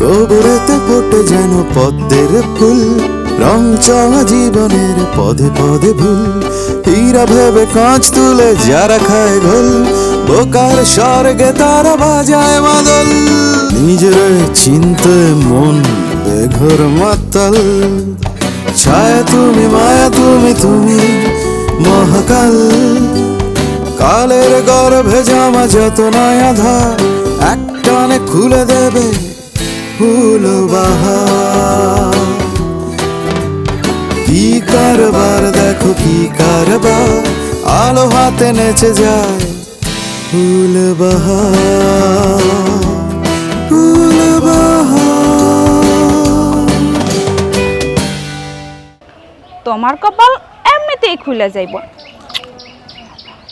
গোবরেতে ফোটে যেন পদ্মের ফুল রং চঙা জীবনের পদে পদে ভুল। হীরা ভেবে কাঁচ তুলে যারা খায় ঘোল, বোকার স্বর্গে তারা বাজায় মাদল নিজের চিনতে মন বেঘর মাতাল। ছায়া তুমি, মায়া তুমি তুমি মহাকাল। কালের গর্ভে জামা যত নয়া ধার এক টানে খুলে দেবে ফুল বাহার কি কারবার দেখো কি কারবার। আলো হাতে নেচে যায় ফুল বাহার ফুল বাহার তোমার কপাল এমনিতেই খুলে যাইব।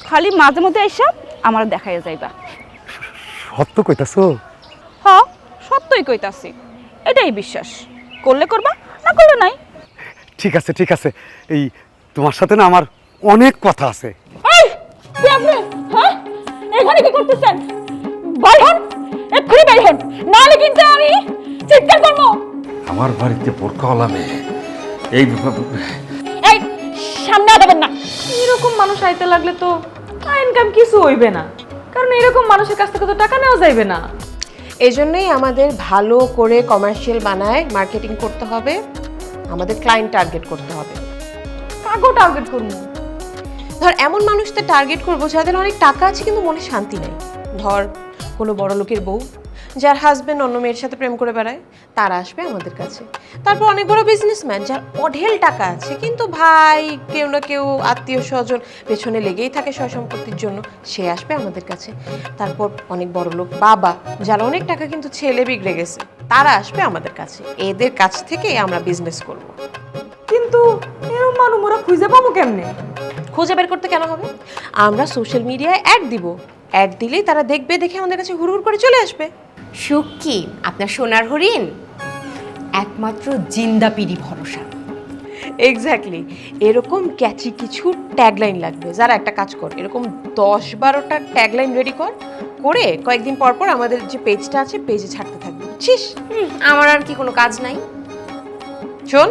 খালি মাঝে মধ্যে এসব আমার দেখাইয়া যাইবা। সত্য কইতাছো? হ সত্যই কইতাছি এটাই বিশ্বাস। করলে করবা না করলে নাই। ঠিক আছে ঠিক আছে। এই তোমার সাথে না আমার অনেক কথা আছে। এই কি আপনি? হ্যাঁ? এখানে কি করতেছেন? বাইর হন এক্ষুনি বাইর হন। নাহলে কিন্তু আমি চিৎকার করব। আমার বাড়িতে বোরকাওয়ালা মেয়ে। এই এই সামনে আগাবেন না। এরকম মানুষ আইতে লাগলে তো ইনকাম কিছু হইবে না। কারণ এরকম মানুষের কাছ থেকে তো টাকা নেওয়া যাইবে না। এই জন্যই আমাদের ভালো করে কমার্শিয়াল বানায় মার্কেটিং করতে হবে, আমাদের ক্লায়েন্ট টার্গেট করতে হবে। কাকেও টার্গেট করব? ধর, এমন মানুষদের টার্গেট করব যাদের অনেক টাকা আছে কিন্তু মনে শান্তি নেই। ধর, কোনো বড় লোকের বউ যার হাজবেন্ড অন্য মেয়ের সাথে প্রেম করে বেড়ায় তারা আসবে আমাদের কাছে। তারপর অনেক বড় বিজনেসম্যান যার অঢেল টাকা আছে কিন্তু ভাই কেউ না কেউ আত্মীয় স্বজন পেছনে লেগেই থাকে সয় সম্পত্তির জন্য সে আসবে আমাদের কাছে। তারপর অনেক বড় লোক বাবা যার অনেক টাকা কিন্তু ছেলে বিগড়ে গেছে তারা আসবে আমাদের কাছে। এদের কাছ থেকে আমরা বিজনেস করব। কিন্তু এরকম মানুষ ওরা খুঁজে পাবো কেমনে? খুঁজে বের করতে কেন হবে? আমরা সোশ্যাল মিডিয়ায় অ্যাড দিব। অ্যাড দিলেই তারা দেখবে দেখে আমাদের কাছে হুড় করে চলে আসবে। সুখ কি? আপনার সোনার হরিণ? একমাত্র জিন্দা পিড়ি ভরসা। এক্স্যাক্টলি এরকম ক্যাচি কিছু ট্যাগলাইন লাগবে। যারা একটা কাজ কর এরকম দশ বারোটা ট্যাগলাইন রেডি কর করে কয়েকদিন পর পর আমাদের যে পেজটা আছে পেজে ছাড়তে থাকবে বুঝছিস? আমার আর কি কোনো কাজ নাই। শোন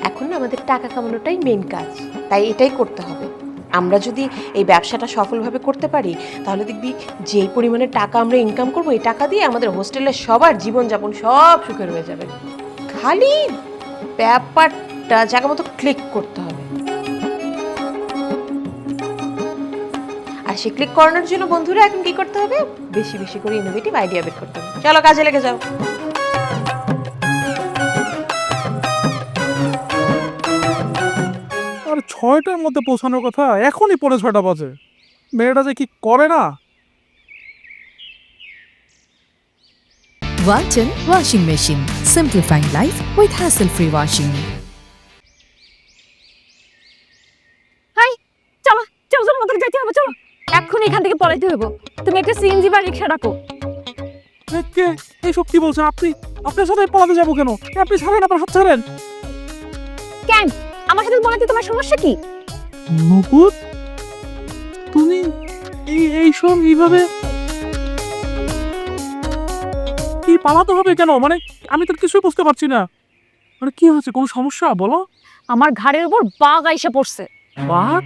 এখন না আমাদের টাকা কামানোটাই মেন কাজ। তাই এটাই করতে হবে। আমরা যদি এই ব্যবসাটা সফলভাবে করতে পারি, তাহলে দেখবি যেই পরিমাণে টাকা আমরা ইনকাম করব, এই টাকা দিয়ে আমাদের হোস্টেলের সবার জীবনযাপন সব সুখের হয়ে যাবে। খালি ব্যাপারটা জায়গা মতো ক্লিক করতে হবে। আর সে ক্লিক করানোর জন্য বন্ধুরা এখন কি করতে হবে? বেশি বেশি করে ইনোভেটিভ আইডিয়া বের করতে হবে। চলো কাজে লেগে যাও। ছয়টার মধ্যে পৌঁছানোর কথা? এখনই পরে ছয়টা বাজে। মেয়েটা যে কি করে না? Walton Washing Machine. Simplifying life with hassle-free washing. Hi চলো চলো চলো আমাদের যেতে হবে চলো। এক্ষুনি এখান থেকে পলাইতে হইব তুমি একটা সিএনজি বা রিক্সা ডাকো। কে? এইসব কি বলছেন আপনি? আপনার সাথে পলাতে যাব কেন? আপনি ছাড়েন আপনার সব ছাড়েন। কেন? আমার সাথে বলাতে তোমার সমস্যা কি? নকুল তুমি এই এইসব এইভাবে কি পালাতে হবে কেন? মানে আমি তো কিছুই বুঝতে পারছি না। মানে কি হয়েছে? কোনো সমস্যা? বলো। আমার ঘাড়ের উপর বাঘ আইসা পড়ছে। বাঘ?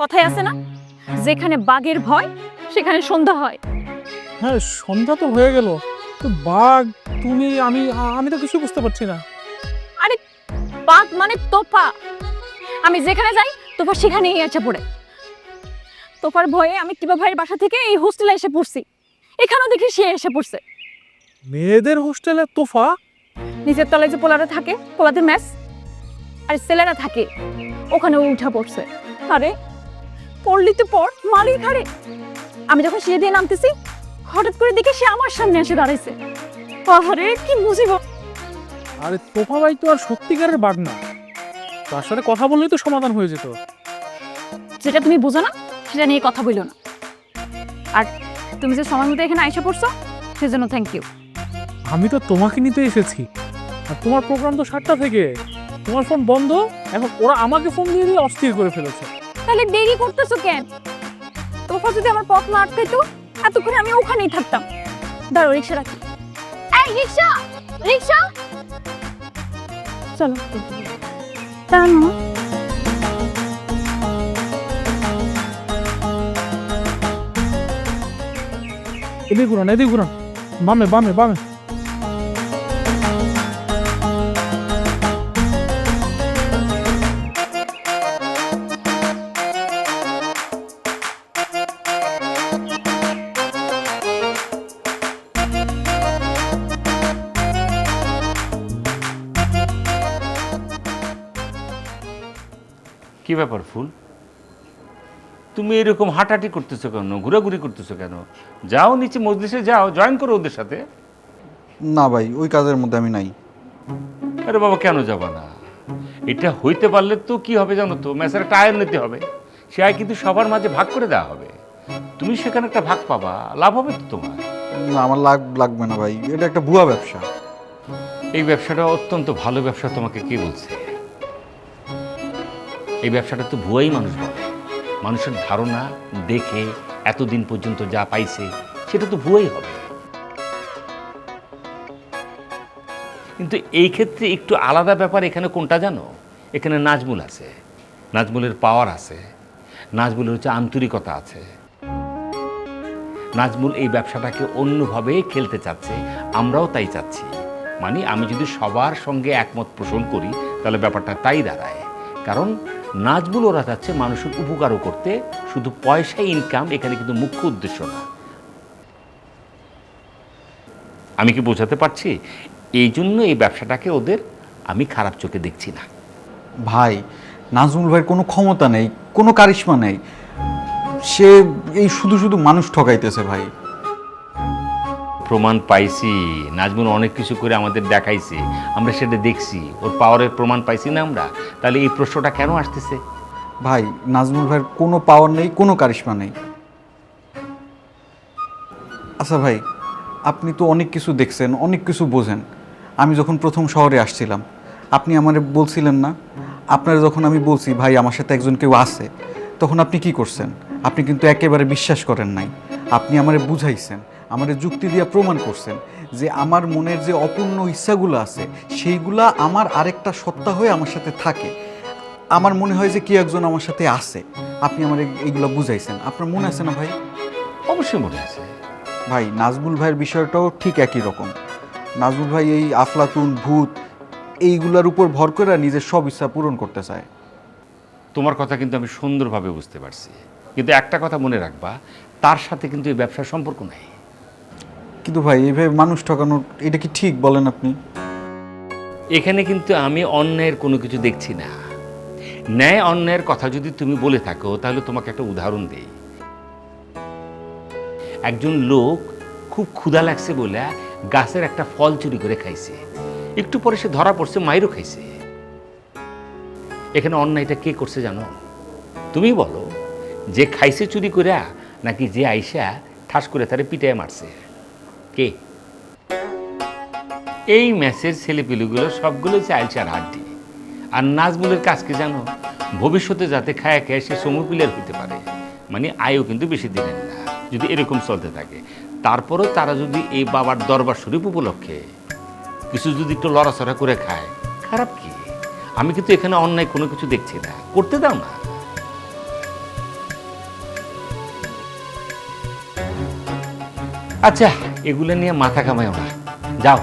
কথাই আছে না? যেখানে বাঘের ভয় সেখানে সন্ধ্যা হয়। হ্যাঁ সন্ধ্যা তো হয়ে গেল। তো বাঘ তুমি আমি আমি তো কিছু বুঝতে পারছি না। আরে বাঘ মানে তোফা। আমি যেখানে যাই তোফা সেখানেই এসে পড়ে। তোফার ভয়ে আমি কিবা ভাইয়ের বাসা থেকে এই হোস্টেলে এসে পড়ছি। এখানেও দেখি সে এসে পড়ছে। মেয়েদের হোস্টেলে তোফা? নিচের তলায় যে পোলারা থাকে পোলাদের ম্যাচ আর ছেলেরা থাকে ওখানে উঠা পড়ছে। আরে পড়লি তো পড় মারি খারে আমি যখন সে দিয়ে নামতেছি হঠাৎ করে দেখে সে আমার সামনে এসে দাঁড়াইছে। আরে কি মুজিব আরে তোফা ভাই তো আর সত্যিকারের বাঘ না। তার সাথে কথা বললেই তো সমাধান হয়ে যেত। যেটা তুমি বোঝো না সেটা নিয়ে কথা বলল না। আর তুমি যে সময় মতো এখানে আইসা পড়ছো সেজন্য থ্যাংক ইউ আমি তো তোমাকে নিতে এসেছি। আর তোমার প্রোগ্রাম তো সাতটা থেকে। তোমার ফোন বন্ধ এখন ওরা আমাকে ফোন দিয়ে দিয়ে অস্থির করে ফেলেছে। তাহলে দেরি করতেছো কেন তোফা যদি আমার পথ না আটকাইতো এতক্ষণে আমি ওখানেই থাকতাম। দাঁড়ো রিক্সা রাখি। এই রিক্সা রিক্সা চলো দাঁড়ানো এদিকে ঘুরান এদিকে ঘুরান বামে বামে বামে ব্যাপার ফুল? তুমি এরকম হাঁটাহাঁটি করতেছো কেন? ঘোরাঘুরি করতেছো কেন? যাও নিচে মজলিসে যাও জয়েন করো ওদের সাথে। না ভাই ওই কাজের মধ্যে আমি নাই। আরে বাবা কেন যাবা না? এটা হইতে পারলে তো কি হবে জানো তো? ম্যাচের একটা আয়ন নিতে হবে। সে আয় কিন্তু সবার মাঝে ভাগ করে দেওয়া হবে। তুমি সেখানে একটা ভাগ পাবা লাভ হবে তো তোমার। না আমার লাগ লাগবে না ভাই এটা একটা ভুয়া ব্যবসা। এই ব্যবসাটা অত্যন্ত ভালো ব্যবসা তোমাকে কে বলছে? এই ব্যবসাটা তো ভুয়াই মানুষ বলে। মানুষের ধারণা দেখে এতদিন পর্যন্ত যা পাইছে, সেটা তো ভুয়াই হবে। কিন্তু এই ক্ষেত্রে একটু আলাদা ব্যাপার এখানে কোনটা জানো? এখানে নাজমুল আছে, নাজমুলের পাওয়ার আছে, নাজমুলের হচ্ছে আন্তরিকতা আছে। নাজমুল এই ব্যবসাটাকে অন্যভাবে খেলতে চাচ্ছে, আমরাও তাই চাচ্ছি। মানে আমি যদি সবার সঙ্গে একমত পোষণ করি, তাহলে ব্যাপারটা তাই দাঁড়ায়। কারণ নাচগুলো ওরা চাচ্ছে মানুষের উপকারও করতে, শুধু পয়সা ইনকাম এখানে কিন্তু মুখ্য উদ্দেশ্য না। আমি কি বোঝাতে পারছি? এই জন্য এই ব্যবসাটাকে ওদের আমি খারাপ চোখে দেখছি না। ভাই, নাজমুল ভাইয়ের কোনো ক্ষমতা নেই, কোনো কারিশ্মা নেই। সে এই শুধু শুধু মানুষ ঠকাইতেছে ভাই। প্রমাণ পাইছি। নাজমুল অনেক কিছু করে আমাদের দেখাইছে। আমরা সেটা দেখছি। ওর পাওয়ারের প্রমাণ পাইছি না আমরা? তাহলে এই প্রশ্নটা কেন আসতেছে? ভাই, নাজমুল ভাইয়ের কোনো পাওয়ার নেই, কোনো কারিশমা নেই। আচ্ছা ভাই, আপনি তো অনেক কিছু দেখছেন, অনেক কিছু বোঝেন। আমি যখন প্রথম শহরে আসছিলাম, আপনি আমার বলছিলেন না? আপনার যখন আমি বলছি, ভাই, আমার সাথে একজন কেউ আছে, তখন আপনি কি করছেন? আপনি কিন্তু একেবারে বিশ্বাস করেন নাই। আপনি আমারে বুঝাইছেন। আমারে যুক্তি দিয়ে প্রমাণ করছেন যে আমার মনের যে অপূর্ণ ইচ্ছাগুলো আছে সেইগুলা আমার আরেকটা সত্তা হয়ে আমার সাথে থাকে। আমার মনে হয় যে কি একজন আমার সাথে আছে। আপনি আমার এইগুলো বুঝাইছেন। আপনার মনে আছে না ভাই? অবশ্যই মনে আছে। ভাই নাজমুল ভাইয়ের বিষয়টাও ঠিক একই রকম। নাজমুল ভাই এই আফলাতুন ভূত এইগুলার উপর ভর করে নিজের সব ইচ্ছা পূরণ করতে চায়। তোমার কথা কিন্তু আমি সুন্দরভাবে বুঝতে পারছি। কিন্তু একটা কথা মনে রাখবা তার সাথে কিন্তু এই ব্যবসার সম্পর্ক নাই। কিন্তু ভাই এইভাবে মানুষ ঠকানো, এটা কি ঠিক বলেন আপনি? এখানে কিন্তু আমি অন্যায়ের কোনো কিছু দেখছি না। ন্যায় অন্যায়ের কথা যদি তুমি বলে থাকো, তাহলে তোমাকে একটা উদাহরণ দেই। একজন লোক খুব ক্ষুধা লাগছে বলে গাছের একটা ফল চুরি করে খাইছে। একটু পরে সে ধরা পড়ছে, মাইরও খাইছে। এখানে অন্যায়টা কে করছে জানো? তুমি বলো, যে খাইছে চুরি করে নাকি যে আইসা ঠাস করে তারে পিটায় মারছে? কে? এই ম্যাচের ছেলেপিলেগুলো সবগুলো চাইলচার হাড্ডি। আর নাজমুলের কাজকে জানো? ভবিষ্যতে যাতে খায়া খায় সে সময় প্লেয়ার হতে পারে। মানে আয়ও কিন্তু বেশি দিনের না, যদি এরকম চলতে থাকে। তারপরেও তারা যদি এই বাবার দরবার শরীফ উপলক্ষে কিছু যদি একটু লড়াচড়া করে খায়, খারাপ কি? আমি কিন্তু এখানে অন্যায় কোনো কিছু দেখছি না। করতে দাও না। আচ্ছা এগুলো নিয়ে মাথা কামাইও না যাও,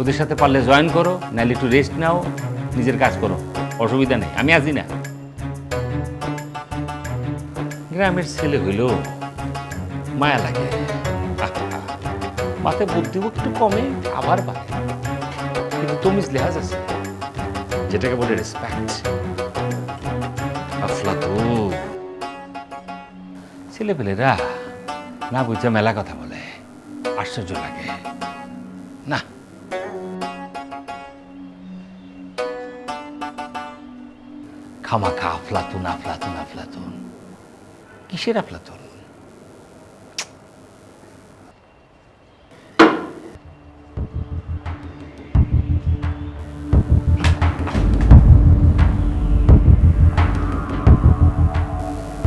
ওদের সাথে পারলে জয়েন করো নাহলে একটু রেস্ট নাও, নিজের কাজ করো। অসুবিধা নেই, আমি আসি না। গ্রামের ছেলে হইল মায়া লাগে। মাথায় বুদ্ধিও একটু কমে, আবার বাড়ে। কিন্তু তমিজ লেহাজ আছে, যেটাকে বলে রেসপেক্ট আফলাতু ছেলেপেলেরা না বুঝে মেলা কথা বলে। আশ্চর্য লাগে। না। খামাখা, আফলাতুন আফলাতুন আফলাতুন। কিসের আফলাতুন?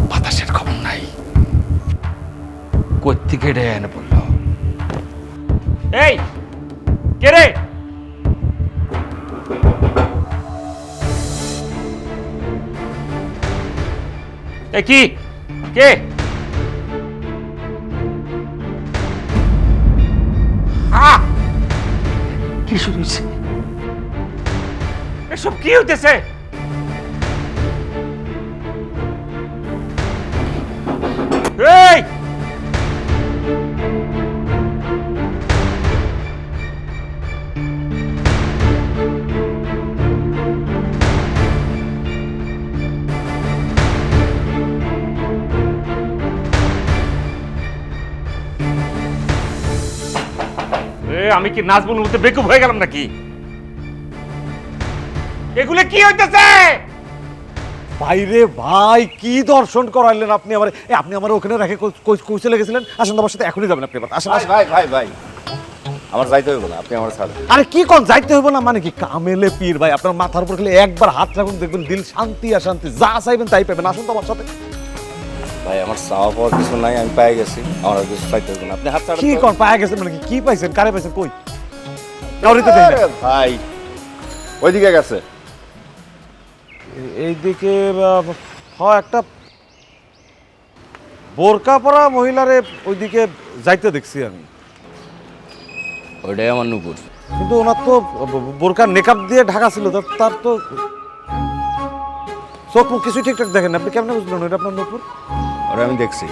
বাতাসের খবর নাই। কোথেকে এটা এনে পড়ল? এই কে রে এ কি কে আহ! কি শুরু হয়েছে এসব কি হইতেছে আমি কি নাচবুল মধ্যে বেকুব হয়ে গেলাম নাকি? এগুলো কি হইতেছে? বাইরে ভাই কি দর্শন করাইলেন আপনি আমার? আপনি আমার ওখানে রেখে কৌশে লেগেছিলেন আসেন আমার সাথে এখনই যাবেন আপনি আসেন আসেন। ভাই ভাই ভাই আমার যাইতে হইব না আপনি আমার ছাড়েন। আরে কি কোন যাইতে হইব না মানে কি? কামেলে পীর ভাই আপনার মাথার উপর খেলে একবার হাত রাখুন দেখবেন দিল শান্তি আর শান্তি যা চাইবেন তাই পাবেন। আসুন তো আমার সাথে। ভাই আমার চাওয়া পাওয়ার কিছু নাই আমি পেয়ে গেছি। আমার আর কিছু চাইতে হইব না। আপনি হাত ছাড়েন কি তো। কোন পায়া গেছেন মানে কি? কি পাইছেন? কারে পাইছেন? কই? কাউরিতে দেই না আরে ভাই ওইদিকে গেছে। এইদিকে হয় একটা বোরকা পরা মহিলারে ওইদিকে যাইতে দেখছি আমি। ওইটাই আমার নুপুর। কিন্তু ওনার তো ব- বোরকার নেকআপ দিয়ে ঢাকা ছিল তার- তার তো চোখ মুখ কিছু ঠিকঠাক দেখেন না। আপনি কেমনে বুঝলেন? ওইটা আপনার নপুর? ওটা আমি দেখছি।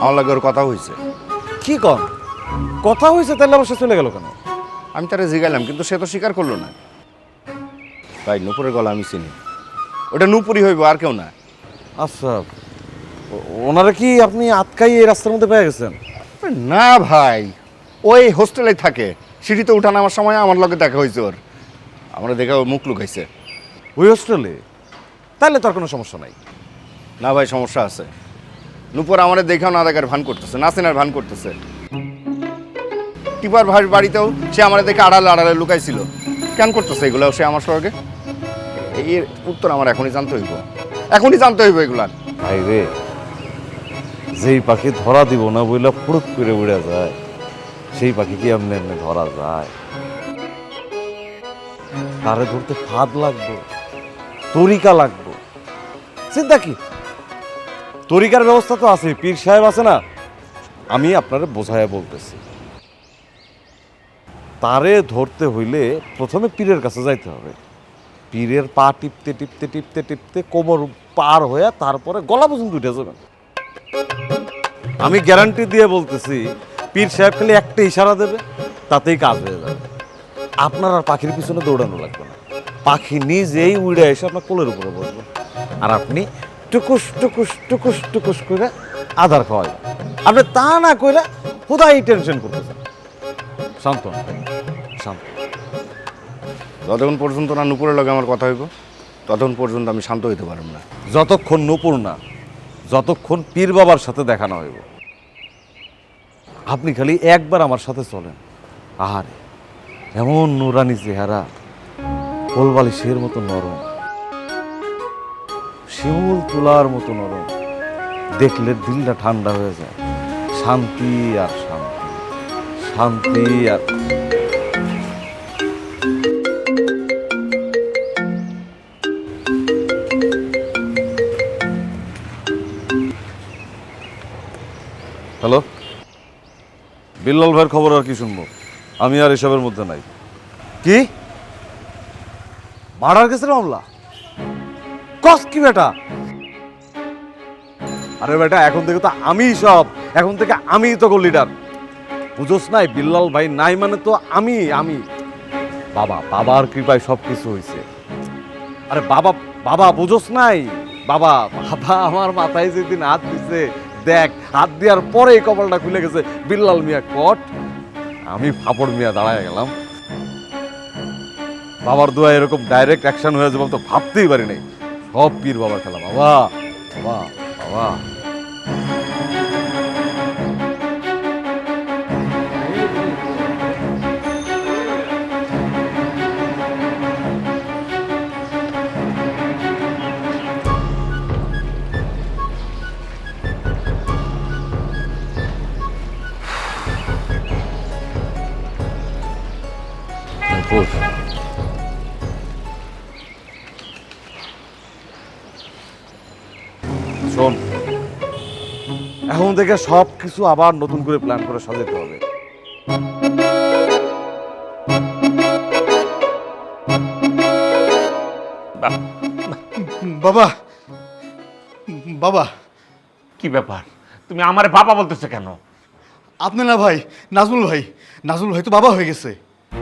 আমার লাগে ওর কথা হয়েছে কি কন? কথা হয়েছে তাহলে অবশ্য চলে গেল কেন? আমি তারা জিগাইলাম কিন্তু সে তো স্বীকার করল না। ভাই নুপুরের গলা আমি চিনি। ওটা নুপুরি হইব আর কেউ না। আচ্ছা ওনারা কি আপনি আটকাই এই রাস্তার মধ্যে পেয়ে গেছেন? না ভাই ওই হোস্টেলে থাকে। সিঁড়িতে উঠান আমার সময় আমার লগে দেখা হয়েছে ওর। আমরা দেখে ও মুখ লুকাইছে। ওই হোস্টেলে? তাহলে তো আর কোনো সমস্যা নাই। না ভাই সমস্যা আছে। নুপুর আমাদের দেখাও না দেখার ভান করতেছে, নাসিনার ভান করতেছে। টিপার ভাই বাড়িতেও সে আমাদের দেখে আড়ালে আড়ালে লুকাইছিল। কেন করতেছে এগুলো? সে আমার সঙ্গে এর উত্তর আমার এখনই জানতে হইব। এখনই জানতে হইব এগুলার ভাই রে, যেই পাখি ধরা দিব না বইলা ফুরুত করে উড়ে যায়, সেই পাখি কি এমনি এমনি ধরা যায়? তারে ধরতে ফাঁদ লাগবে, তরিকা লাগবে। চিন্তা কি? তরিকার ব্যবস্থা তো আছে, পীর সাহেব আছে না? আমি আপনারে বোঝায় বলতেছি। তারে ধরতে হইলে প্রথমে পীরের কাছে যাইতে হবে। পীরের পা টিপতে টিপতে টিপতে টিপতে কোমর পার হয়ে তারপরে গলা পর্যন্ত উঠে যাবেন। আমি গ্যারান্টি দিয়ে বলতেছি, পীর সাহেব খালি একটা ইশারা দেবে, তাতেই কাজ হয়ে যাবে। আপনার আর পাখির পিছনে দৌড়ানো লাগবে না। পাখি নিজেই উড়ে এসে আপনার কোলের উপরে বসবে। আর আপনি টুকুস টুকুস টুকুস টুকুস করে আধার খাওয়াই আপনি তা না করে কোথায় টেনশন করতেছেন। শান্ত শান্ত যতক্ষণ পর্যন্ত না নুপুরের লগে আমার কথা হইব ততক্ষণ পর্যন্ত আমি শান্ত হইতে পারব না। যতক্ষণ নুপুর না যতক্ষণ পীর বাবার সাথে দেখানো হইব। আপনি খালি একবার আমার সাথে চলেন। আহারে এমন নুরানি চেহারা কোলবালিশের মতো নরম। শিমুল তুলার মতো নরম। দেখলে দিলটা ঠান্ডা হয়ে যায়। শান্তি আর শান্তি। শান্তি আর হ্যালো? বিল্লাল ভাইয়ের খবর আর কি শুনব? আমি আর এসবের মধ্যে নাই। কি? মার্ডার কেসের মামলা? কস কি বেটা? আরে বেটা, এখন থেকে তো আমি সব। এখন থেকে আমি তো লিডার বুঝোস নাই, বিল্লাল ভাই নাই মানে তো আমি আমি। বাবা, বাবার কৃপায় সব কিছু হয়েছে আরে বাবা বাবা, বুঝোস নাই? বাবা বাবা আমার মাথায় যেদিন হাত দিছে, দেখ, হাত দেওয়ার পরে কপালটা খুলে গেছে, বিল্লাল মিয়া কট। আমি ফাপড় মিয়া দাঁড়ায় গেলাম। বাবার দোয়া এরকম ডাইরেক্ট অ্যাকশন হয়ে যাবে তো ভাবতেই পারি নাই। সব পীর বাবার খেলা বাবা বাবা বাবা। শোন এখন থেকে সব কিছু আবার নতুন করে প্ল্যান করে সাজাতে হবে। বাবা বাবা। কি ব্যাপার? তুমি আমার বাবা বলতেছো কেন? আপনি না ভাই নাজমুল ভাই। নাজমুল ভাই তো বাবা হয়ে গেছে।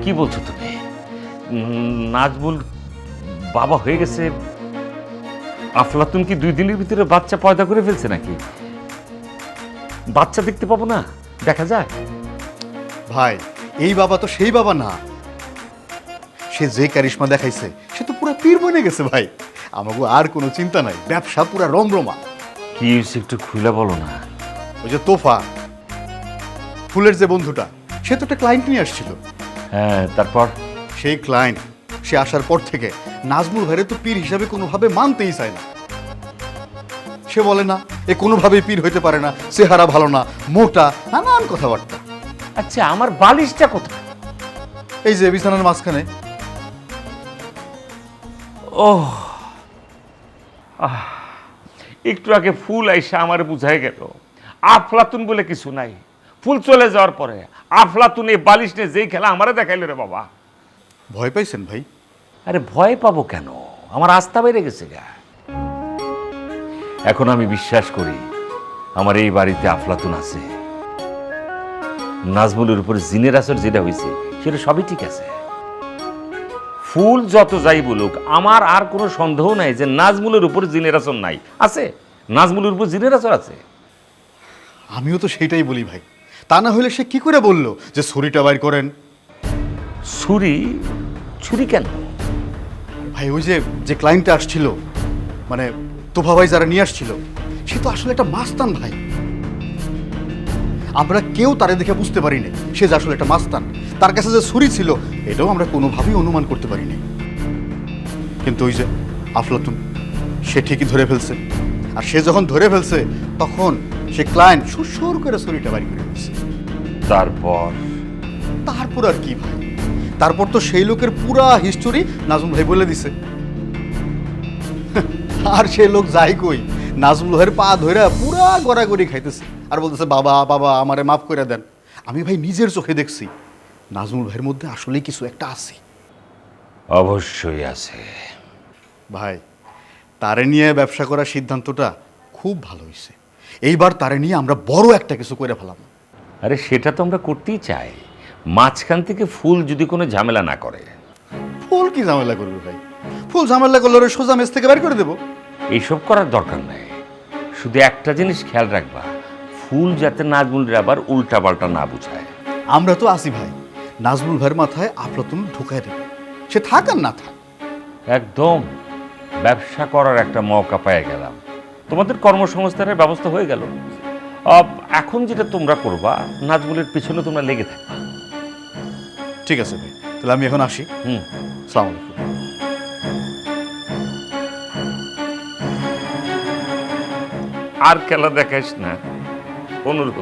কি বলছো তুমি? নাজমুল বাবা হয়ে গেছে আফলাতুন কি দুই দিনের ভিতরে বাচ্চা পয়দা করে ফেলছে নাকি? বাচ্চা দেখতে পাবো না? দেখা যায় ভাই এই বাবা তো সেই বাবা না। সে যে কারিশমা দেখাইছে সে তো পুরো পীর বনে গেছে ভাই। আমাকে আর কোনো চিন্তা নাই ব্যবসা পুরা রমরমা। কি হয়েছে একটু খুলে বলো না। ওই যে তোফা ফুলের যে বন্ধুটা সে তো একটা ক্লায়েন্ট নিয়ে আসছিল। হ্যাঁ তারপর? সেই ক্লায়েন্ট সে আসার পর থেকে নাজমুল ভাইরে তো পীর হিসাবে কোনোভাবে মানতেই চায় না। সে বলে না এ কোনোভাবেই পীর হইতে পারে না চেহারা ভালো না মোটা নানান কথাবার্তা। আচ্ছা আমার বালিশটা কোথায়? এই যে বিছানার মাঝখানে। ও একটু আগে ফুল আইসা আমার বুঝাই গেল। আফলাতুন বলে কিছু নাই। ফুল চলে যাওয়ার পরে আফলাতুন এই বালিশ নিয়ে যেই খেলা আমারে দেখাইলো রে বাবা। ভয় পাইছেন ভাই? আরে ভয় পাবো কেন? আমার আস্থা বেড়ে গেছে গা। এখন আমি বিশ্বাস করি আমার এই বাড়িতে আফলাতুন আছে। নাজমুলের উপর জিনের আসর যেটা হয়েছে সেটা সবই ঠিক আছে। ফুল যত যাই বলুক আমার আর কোনো সন্দেহ নাই যে নাজমুলের উপর জিনের আসর নাই। আছে? নাজমুলের উপর জিনের আসর আছে। আমিও তো সেইটাই বলি ভাই। তা না হলে সে কি করে বলল যে ছুরিটা বাইর করেন? ছুরি ছুরি কেন? ভাই ওই যে যে ক্লায়েন্টটা আসছিল মানে তোফা ভাই যারা নিয়ে আসছিল সে তো আসলে একটা মাস্তান ভাই। আমরা কেউ তারে দেখে বুঝতে পারিনি সে যে আসলে একটা মাস্তান। তার কাছে যে ছুরি ছিল এটাও আমরা কোনোভাবেই অনুমান করতে পারিনি কিন্তু ওই যে আফলাতুন সে ঠিকই ধরে ফেলছে। আর সে যখন ধরে ফেলছে তখন সে ক্লায়েন্ট সুর করে ছুরিটা বাড়ি করে ফেলছে তারপর? তারপর আর কি ভাই? তারপর তো সেই লোকের পুরা হিস্টোরি নাজমুল ভাই বলে দিছে। আর সে লোক যাই কই নাজমুল ভাইয়ের পা ধরে পুরা গড়াগড়ি খাইতেছে। আর বলতেছে বাবা বাবা আমারে মাফ করে দেন। আমি ভাই নিজের চোখে দেখছি নাজমুল ভাইয়ের মধ্যে আসলেই কিছু একটা আছে। অবশ্যই আছে। ভাই তারে নিয়ে ব্যবসা করার সিদ্ধান্তটা খুব ভালো হয়েছে এইবার তারে নিয়ে আমরা বড় একটা কিছু করে ফেলাম। আরে সেটা তো আমরা করতেই চাই। মাঝখান থেকে ফুল যদি কোনো ঝামেলা না করে। ফুল কি ঝামেলা করবে ভাই? ফুল ঝামেলা করলে ওরে সোজা মেস থেকে বের করে দেবো। এইসব করার দরকার নাই। শুধু একটা জিনিস খেয়াল রাখবা ফুল যাতে নাজমুলের আবার উল্টা পাল্টা না বুঝায়। আমরা তো আসি ভাই নাজমুল ভাইয়ের মাথায় আফলাতুন ঢুকায় দেবে। সে থাক আর না থাক। একদম ব্যবসা করার একটা মৌকা পেয়ে গেলাম। তোমাদের কর্মসংস্থানের ব্যবস্থা হয়ে গেল। এখন যেটা তোমরা করবা নাজমুলের পিছনে তোমরা লেগে থাকবা। ঠিক আছে ভাই, তাহলে আমি এখন আসি। হুম, সালাম আলাইকুম। আর খেলা দেখাস না, অনুরোধ।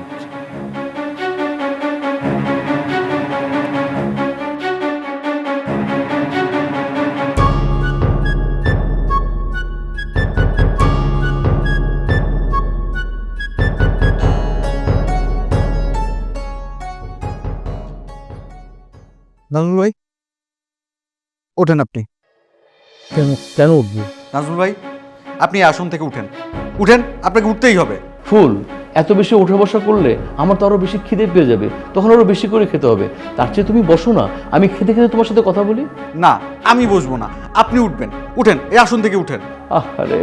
নাজমুল ভাই? ওঠেন আপনি। কেন কেন উঠবো? নাজমুল ভাই আপনি আসন থেকে উঠেন। উঠেন আপনাকে উঠতেই হবে। ফুল এত বেশি উঠা বসা করলে আমার তো আরও বেশি খিদে পেয়ে যাবে। তখন আরও বেশি করে খেতে হবে। তার চেয়ে তুমি বসো না। আমি খেতে খেতে তোমার সাথে কথা বলি? না আমি বসবো না। আপনি উঠবেন। উঠেন এই আসন থেকে উঠেন। আরে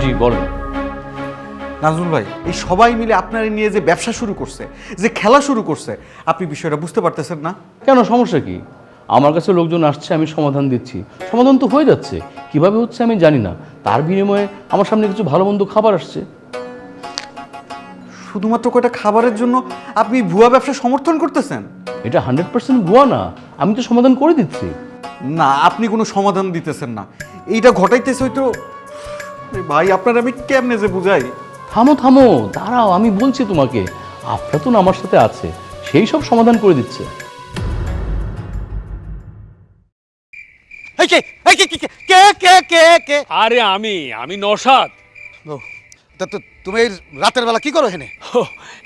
জি বলেন। নাজমুল ভাই এই সবাই মিলে আপনার নিয়ে যে ব্যবসা শুরু করছে যে খেলা শুরু করছে আপনি বিষয়টা বুঝতে পারতেছেন না? কেন সমস্যা কি? আমার কাছে লোকজন আসছে আমি সমাধান দিচ্ছি। সমাধান তো হয়ে যাচ্ছে। কীভাবে হচ্ছে আমি জানি না। তার বিনিময়ে আমার সামনে কিছু ভালো মন্দ খাবার আসছে। শুধুমাত্র কয়টা খাবারের জন্য আপনি ভুয়া ব্যবসা সমর্থন করতেছেন? এটা হান্ড্রেড পার্সেন্ট ভুয়া না। আমি তো সমাধান করে দিচ্ছি। না আপনি কোনো সমাধান দিতেছেন না। এইটা ঘটাইতেছে হয়তো ভাই আপনার আমি কেমনে যে বুঝাই? থামো থামো দাঁড়াও আমি বলছি তোমাকে। আফলাতুন আমার সাথে আছে সেই সব সমাধান করে দিচ্ছে। এই কে কে কে কে কে কে কে আরে আমি আমি নসাদ ও, তা তো তুমি এই রাতের বেলা কি করো এখানে?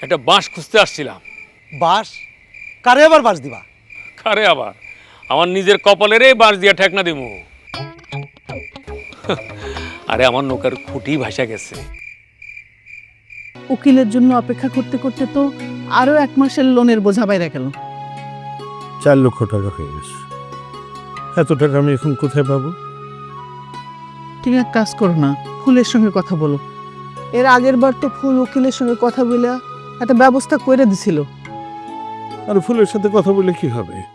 একটা বাঁশ খুঁজতে আসছিলাম। বাস কারে আবার বাস দিবা? কারে আবার? আমার নিজের কপালেরে বাঁশ দিয়া ঠেকনা দিমু। আরে আমার নৌকার খুঁটি ভাসা গেছে। উকিলের জন্য অপেক্ষা করতে করতে তো আরও এক মাসের লোনের বোঝা বাইরে গেল। চার লক্ষ টাকা হয়ে গেছে। এত টাকা আমি এখন কোথায় পাবো? তুমি এক কাজ করো না ফুলের সঙ্গে কথা বলো। এর আগের বার তো ফুল উকিলের সঙ্গে কথা বলে একটা ব্যবস্থা করে দিছিল। আর ফুলের সাথে কথা বলে কি হবে?